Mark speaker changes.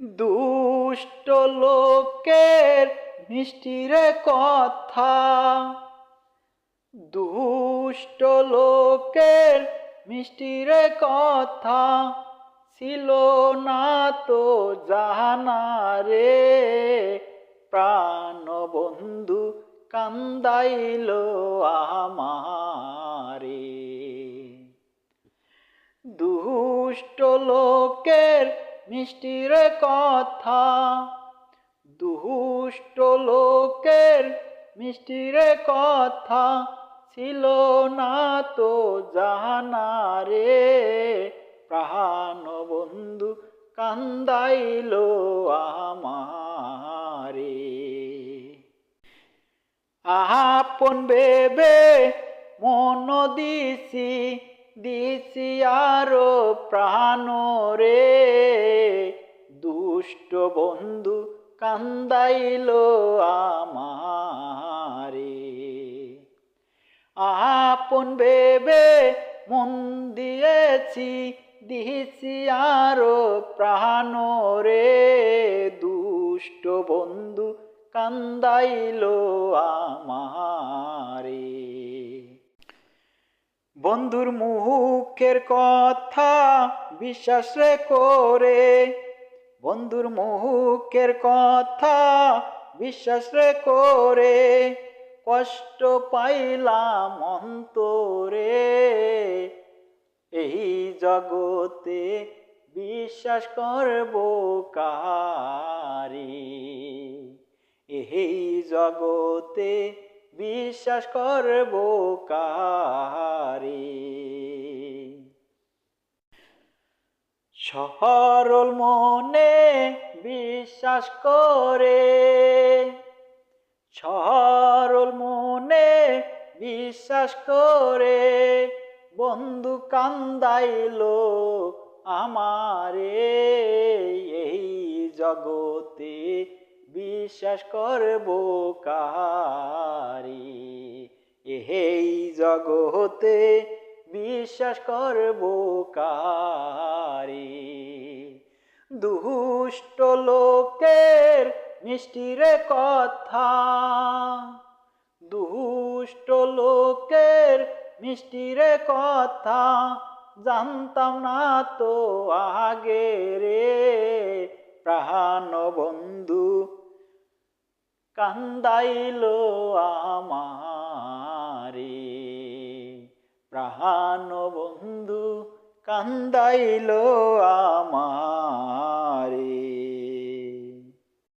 Speaker 1: দুষ্ট লোকের মিষ্টিরে কথা। দুষ্ট লোকের মিষ্টিরে কথা ছিল না তো জানা রে প্রাণ বন্ধু কান্দাইল আমারে দুষ্ট লোকের মিষ্টির কথা। দুষ্ট লোকের মিষ্টির কথা ছিল না তো জানা রে প্রাণ বন্ধু কান্দাইল আমারে। আপন বেবে, মন দিছি দিছি আরও প্রাণ রে। কান্দাইল আমারে। আপন বেবে মন দিয়েছি দিছি আরও প্রাণ রে। দুষ্ট বন্ধু কান্দাইল আমারে। বন্ধুর মুখের কথা বিশ্বাস করে বন্ধুর মুখের কথা বিশ্বাস করে, কষ্ট পাইলাম অন্তরে। এই জগতে বিশ্বাস করব কারি এই জগতে বিশ্বাস করব কারি সরল মনে বিশ্বাস করে। সরল মনে বিশ্বাস করে, বন্ধু কান্দাইল আমারে। এই জগতে বিশ্বাস করব কারি এই জগতে বিশ্বাস করব কারি? দুষ্ট লোকের মিষ্টির কথা। দুষ্ট লোকের মিষ্টির কথা জানতাম না তো আগে রে। প্রাণ বন্ধু কান্দাইল আমারে প্রাণ বন্ধু কান্দাইল আমারে।